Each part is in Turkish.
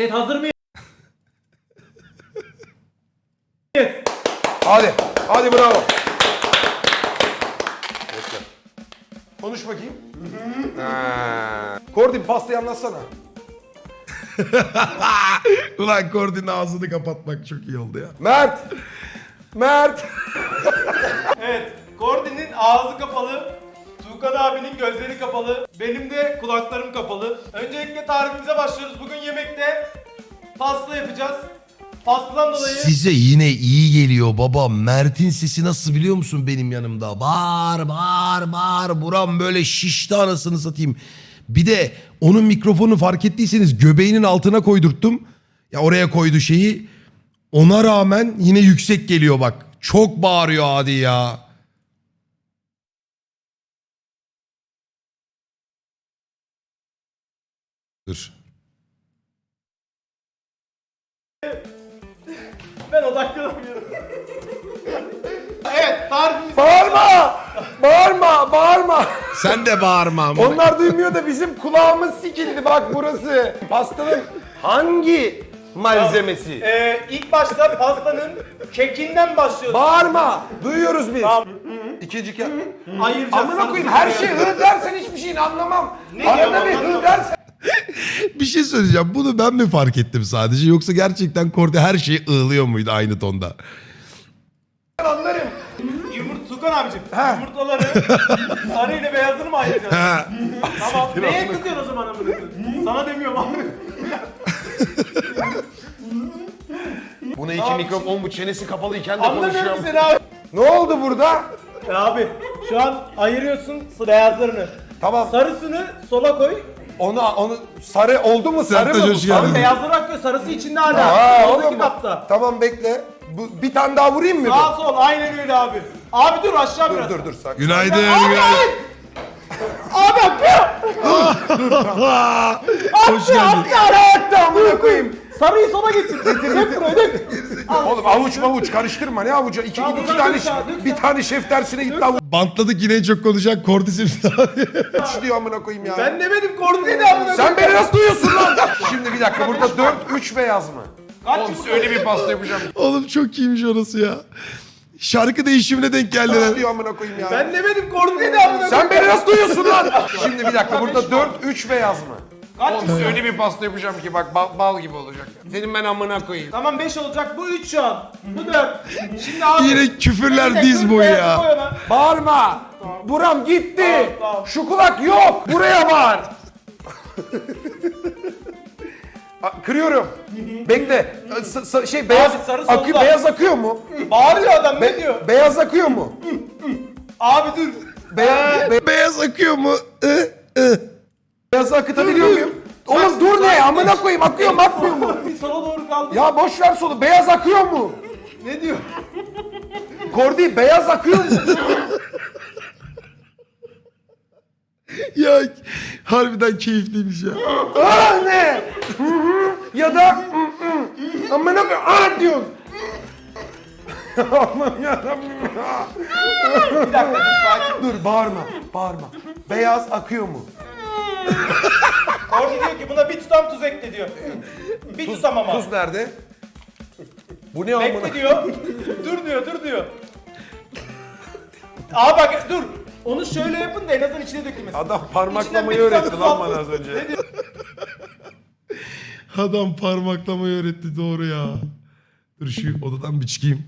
Chat hazır mıyız? Hadi. Hadi bravo. Bekle. Konuş bakayım. Ha. Kordin pastayı anlatsana. Ulan Kordi'nin ağzını kapatmak çok iyi oldu ya. Mert. Mert. Evet. Kordi'nin ağzı kapalı. Tuğkan abinin gözleri kapalı. Benim de kulaklarım kapalı. Öncelikle tarifimize başlıyoruz. Bugün yemekte pasta yapacağız. Pastadan dolayı Size yine iyi geliyor baba. Mert'in sesi nasıl biliyor musun benim yanımda? Bağır bağır bağır. Buram böyle şişti anasını satayım. Bir de onun mikrofonu fark ettiyseniz göbeğinin altına koydurttum. Ya oraya koydu şeyi. Ona rağmen yine yüksek geliyor bak. Çok bağırıyor hadi ya. Dur. ben odaklanamıyorum. evet tarifimiz Bağırma. Bağırma. Bağırma. Sen de bağırma ama. Onlar duymuyor da bizim kulağımız sikildi bak burası. Pastanın hangi malzemesi? Ee, ilk başta pastanın kekinden başlıyoruz. Bağırma. Duyuyoruz biz. Tamam. İkinci kez. Ayıracağız. Amına koyayım her şey hı dersen hiçbir şeyini anlamam. Ne Arada diyor bir hı dersen. Bir şey söyleyeceğim. Bunu ben mi fark ettim sadece? Yoksa gerçekten Kordi her şeyi ığlıyor muydu aynı tonda? anlarım. Yumurt Tukan abicim. Ha. Yumurtaları sarı ile beyazını mı ayıracağız? Ha. tamam. Neye kızıyorsun o zaman amına koyayım? Sana demiyorum abi. Buna iki mikrofon bu çenesi kapalıyken de Anlamıyorum ki seni abi. Ne oldu burada? Ya abi şu an ayırıyorsun beyazlarını. Tamam. Sarısını sola koy. Onu onu sarı oldu mu? Sarı Sertaç mı? bu? hoş Sarı geldin. Beyazları akıyor sarısı içinde hala. Ha, Soldaki oğlum. kapta. Tamam bekle. Bu, bir tane daha vurayım mı? Sağ sol aynen öyle abi. Abi dur aşağı Dur biraz. dur dur sakin. Günaydın. Abi günaydın. Abi akıyor. Hoş geldin. Yarattı amına koyayım. Sarıyı sola getir. Getir getir. Oğlum avuç mavuç karıştırma ne avucu? İki, Tamam, iki tane sağa, dök bir tane şef dersine gitti avuç Bantladık yine en çok konuşan Simsi abi. diyor amına koyayım ya. Ben demedim koordineli amına Sen beni nasıl duyuyorsun lan? Şimdi bir dakika burada 4 3 beyaz mı? Kaç Oğlum yumurta? öyle bir pasta yapacağım. Oğlum çok iyiymiş orası ya. Şarkı değişimine denk geldiler. Nasıl diyor amına koyayım ya? Ben demedim koordineli amına koyayım. Sen beni nasıl duyuyorsun lan? Şimdi bir dakika burada 4 3 beyaz mı? Kaç Oğlum öyle bir pasta yapacağım ki bak bal, bal gibi olacak. Senin ben amına koyayım. Tamam 5 olacak bu 3 şu an. Bu 4. Şimdi abi. Yine küfürler diz boyu ya. Bağırma. Buram gitti. Tamam, tamam. Şu kulak yok. Buraya bağır. A- Kırıyorum. Bekle. S- s- şey beyaz Abi, sarı akı solda. beyaz akıyor mu? Bağırıyor adam ne Be- diyor? beyaz akıyor mu? Abi dur. Beyaz, be- Beyaz akıyor mu? Beyazı akıtabiliyor muyum? Oğlum dur ne? Amına koyayım akıyor mu akmıyor mu? Bir sola doğru kaldı. Ya boş ver solu. Beyaz akıyor mu? Ne diyor? Kordi beyaz akıyor mu? Ya harbiden keyifliymiş ya. Aa ne? Hı hı. ya da hı hı. amına koyayım aa diyorsun. Aman yarabbim ya. Bir dakika dur sakin. Dur bağırma, bağırma. Beyaz akıyor mu? Orada diyor ki buna bir tutam tuz ekle diyor. Bir tutam ama. Tuz nerede? Bu ne amına? Bekle diyor. dur diyor dur diyor. Aa bak dur. Onu şöyle yapın da en azından içine dökülmesin. Adam İçinden parmaklamayı bir öğretti tuz lan bana az önce. Ne diyor? Adam parmaklamayı öğretti doğru ya. Dur şu odadan bir çıkayım.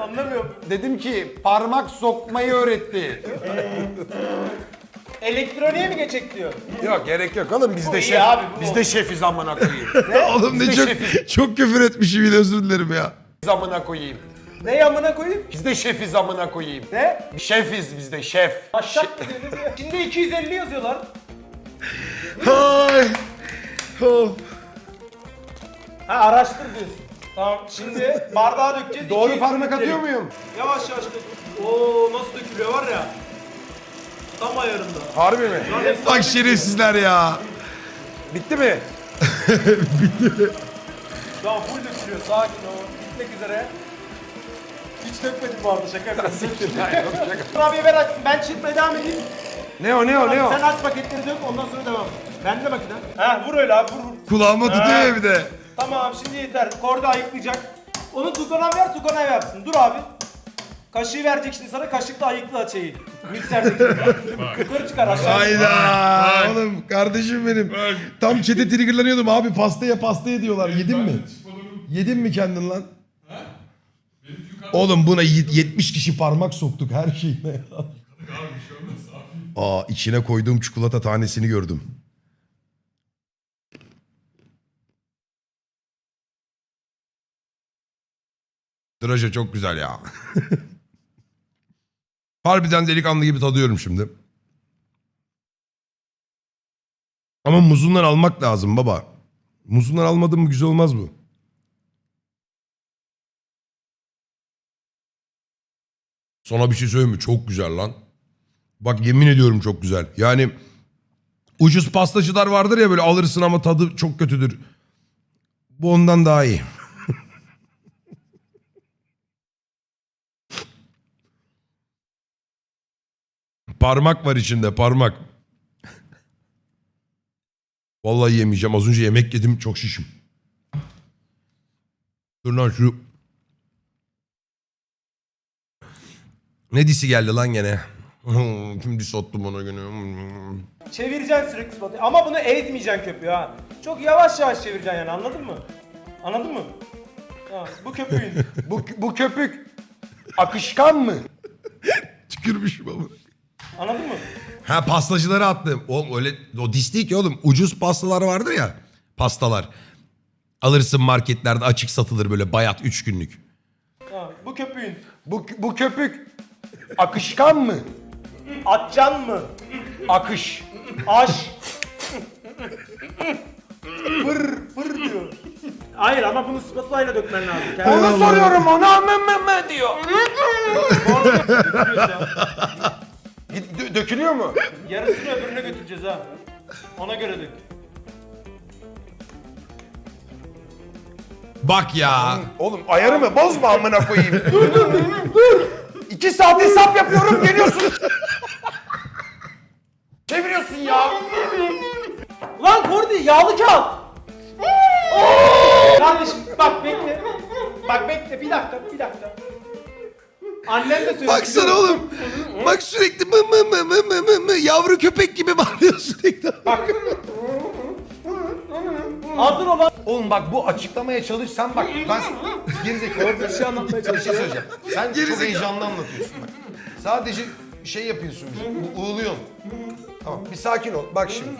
Anlamıyorum. Dedim ki parmak sokmayı öğretti. Elektroniğe mi geçecek diyor. yok gerek yok oğlum biz Bu de iyi şef. abi, bu. Biz de şefiz amına koyayım. Oğlum ne çok, çok küfür etmişim yine özür dilerim ya. Biz amına koyayım. Ne yamına koyayım? Biz de şefiz amına koyayım. Ne? Şefiz biz de şef. Ne diyor? Şimdi 250 yazıyorlar. Ay. Oh. Ha araştır diyorsun. Tamam şimdi bardağa dökeceğiz. Doğru 200 parmak atıyor muyum? Yavaş yavaş dök. Oo nasıl dökülüyor var ya. Tam ayarında. Harbi mi? Bak şerefsizler ya. Bitti mi? Şu an full dökülüyor sakin ol. Bitmek üzere. Hiç dökmedim bu arada şaka yapıyorum. Dur abiye ver açsın ben çırpmaya devam edeyim. Ne o ne o ne o? Sen aç paketleri dök ondan sonra devam. Bende makine. Ha vur öyle abi vur vur. Kulağıma tutuyor ya bir de. Tamam şimdi yeter. Korda ayıklayacak. Onu Tukan'a ver Tukan'a yapsın. Dur abi. Kaşığı verecek şimdi sana kaşıkla ayıkla şeyi. Mikserdeki. Yukarı çıkar aşağı. Hayda. Oğlum kardeşim benim. Tam çete triggerlanıyordum abi pastaya pastaya diyorlar. Yedin mi? Yedin mi kendin lan? Oğlum buna y- 70 kişi parmak soktuk her şeyine. Aa içine koyduğum çikolata tanesini gördüm. Draja çok güzel ya. Harbiden delikanlı gibi tadıyorum şimdi. Ama muzundan almak lazım baba. Muzundan almadın mı güzel olmaz bu. Sana bir şey söyleyeyim mi? Çok güzel lan. Bak yemin ediyorum çok güzel. Yani ucuz pastacılar vardır ya böyle alırsın ama tadı çok kötüdür. Bu ondan daha iyi. Parmak var içinde parmak. Vallahi yemeyeceğim. Az önce yemek yedim çok şişim. Dur lan şu... Ne disi geldi lan gene? Kim dis attım ona gene? Çevireceksin sürekli spatula. Ama bunu ezmeyeceksin köpüğü ha. Çok yavaş yavaş çevireceksin yani anladın mı? Anladın mı? Ha, bu köpüğün. Bu, bu köpük akışkan mı? Tükürmüşüm ama. Anladın mı? Ha pastacıları attım. Oğlum öyle o dis değil ki oğlum. Ucuz pastalar vardır ya. Pastalar. Alırsın marketlerde açık satılır böyle bayat 3 günlük. Ha, bu köpüğün. Bu, bu köpük akışkan mı? Atcan mı? Akış. Aş. fır fır diyor. Hayır ama bunu spatula ile dökmen lazım. Onu soruyorum ona mı mı mı diyor. Git, dö- dökülüyor mu? Yarısını öbürüne götüreceğiz ha. Ona göre dök. Bak ya. Oğlum ayarımı bozma amına koyayım. dur dur dur dur. İki saat hesap yapıyorum geliyorsun. Çeviriyorsun ya. Lan Kordi yağlı kağıt. Kardeşim bak bekle. Bak bekle bir dakika bir dakika. Annem de söyledi. Baksana oğlum. Bak sürekli mı mı mı mı mı mı mı yavru köpek gibi bağırıyor sürekli. Hazır olan. Oğlum bak bu açıklamaya çalış sen bak ben gerizekalı bir şey anlatmaya çalışacağım. Bir şey söyleyeceğim. Sen çok Gerizekalı. heyecanlı anlatıyorsun bak. Sadece şey yapıyorsun bize. u- Uğuluyorsun. Tamam bir sakin ol. Bak şimdi.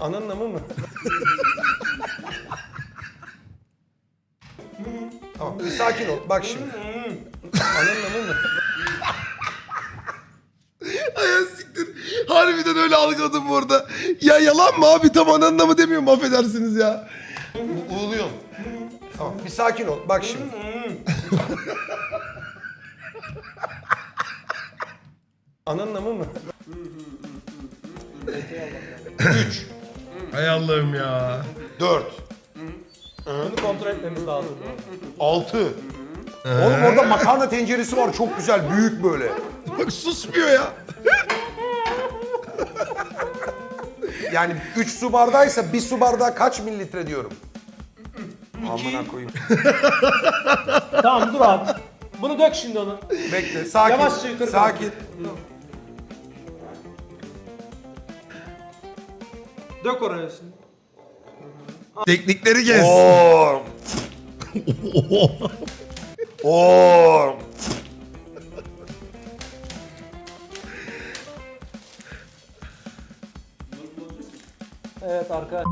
Ananın amı mı? tamam bir sakin ol. Bak şimdi. Amı mı? Ay siktir. Harbiden öyle algıladım bu arada. Ya yalan mı abi tam ananla mı demiyorum affedersiniz ya. U- Uğuluyorsun. Tamam bir sakin ol. Bak şimdi. Ananın amı mı? Üç. Hay Allah'ım ya. Dört. Bunu kontrol etmemiz lazım. Altı. Oğlum orada makarna tenceresi var çok güzel büyük böyle. Bak susmuyor ya. Yani 3 su bardağıysa bir su bardağı kaç mililitre diyorum. Amına koyayım. Tamam dur abi. Bunu dök şimdi onu. Bekle sakin. Yavaşça yukarı Sakin. Dök oraya şimdi. Teknikleri kes. Oo. Oo. Evet arka.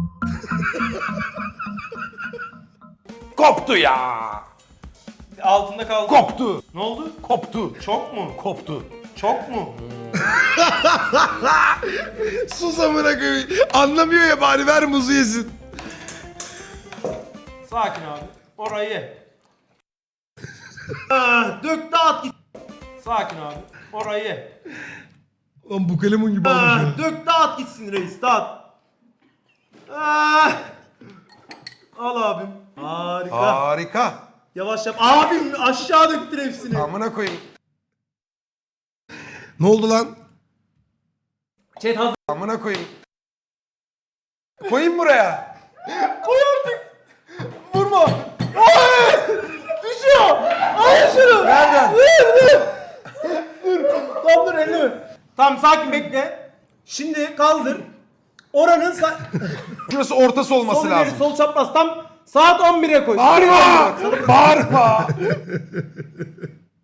Koptu ya. Altında kaldı. Koptu. Ne oldu? Koptu. Çok mu? Koptu. Çok mu? Sus amına koyayım. Anlamıyor ya bari ver muzu yesin. Sakin abi. Orayı ye. Ah, Dök dağıt git. Sakin abi. Orayı ye. Lan bu kalemun gibi olmuş Ah, ya. Dök dağıt gitsin reis dağıt. Ah. Al abim. Harika. Harika. Yavaş yap. Abim aşağı döktür hepsini. Amına koyayım. Ne oldu lan? Chat hazır. Amına koyayım. Koyayım buraya. Koy artık. Vurma. Ay! Şunu. Nereden? Dur. Tamam dur elini. Tamam sakin bekle. Şimdi kaldır. Oranın sa- Burası ortası olması sol ileri lazım. sol çapraz tam saat 11'e koy. Bağırma! Bağırma!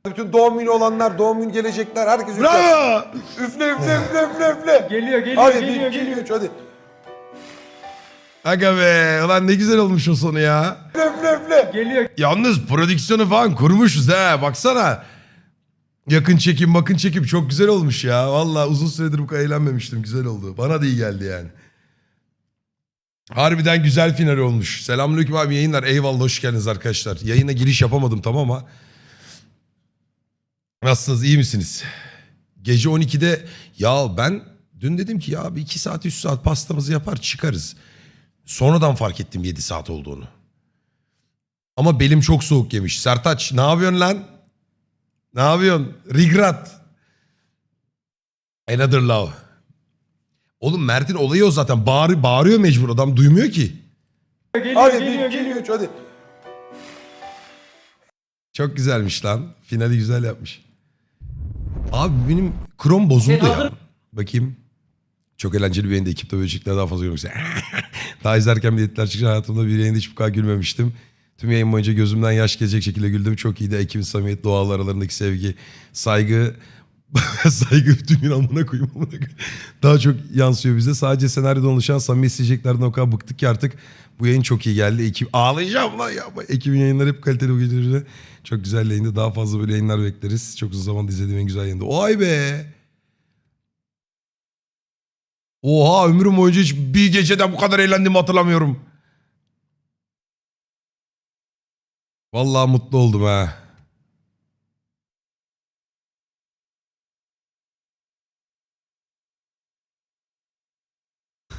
Bütün doğum günü olanlar, doğum günü gelecekler, herkes üfle. Bravo. Üfle, üfle, üfle, üfle, üfle. Geliyor geliyor Hadi, geliyor bir, iki, geliyor. üç, hadi. Aga be. Ulan ne güzel olmuş o sonu ya. Geliyor. Yalnız prodüksiyonu falan kurmuşuz ha. Baksana. Yakın çekim bakın çekim çok güzel olmuş ya. Vallahi uzun süredir bu kadar eğlenmemiştim. Güzel oldu. Bana da iyi geldi yani. Harbiden güzel final olmuş. Selamünaleyküm abi yayınlar. Eyvallah hoş geldiniz arkadaşlar. Yayına giriş yapamadım tamam ama. Nasılsınız iyi misiniz? Gece 12'de ya ben dün dedim ki ya bir 2 saat 3 saat pastamızı yapar çıkarız. Sonradan fark ettim 7 saat olduğunu. Ama belim çok soğuk yemiş. Sertaç ne yapıyorsun lan? Ne yapıyorsun? Rigrat. Another love. Oğlum Mert'in olayı o zaten. Bağır, bağırıyor mecbur adam duymuyor ki. Geliyor Hadi, bir, geliyor iki, geliyor. üç, hadi. Çok güzelmiş lan. Finali güzel yapmış. Abi benim krom bozuldu Sen ya. Bakayım. Çok eğlenceli bir yayında ekipte böcekler daha fazla görmek istedim. daha izlerken biletler çıkınca hayatımda bir yayında hiç bu kadar gülmemiştim. Tüm yayın boyunca gözümden yaş gelecek şekilde güldüm. Çok iyiydi. Ekibin samimiyet, doğal aralarındaki sevgi, saygı, saygı tümün amına koyayım amına. Daha çok yansıyor bize. Sadece senaryoda oluşan samimi isteyeceklerden o kadar bıktık ki artık bu yayın çok iyi geldi. Ekip ağlayacağım lan ya. Ekibin yayınları hep kaliteli bu geceleri. Çok güzel yayında. Daha fazla böyle yayınlar bekleriz. Çok uzun zamandır izlediğim en güzel yayında. Vay be. Oha ömrüm boyunca hiç bir gecede bu kadar eğlendiğimi hatırlamıyorum. Vallahi mutlu oldum ha.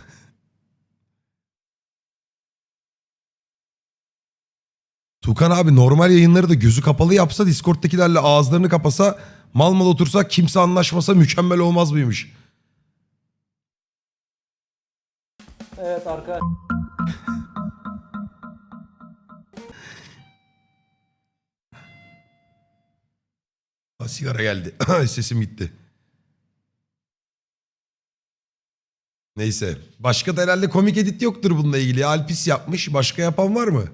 Tukan abi normal yayınları da gözü kapalı yapsa Discord'dakilerle ağızlarını kapasa mal mal otursa kimse anlaşmasa mükemmel olmaz mıymış? Evet arkadaş. Sigara geldi. Sesim gitti. Neyse. Başka da herhalde komik edit yoktur bununla ilgili. Alpis yapmış. Başka yapan var mı?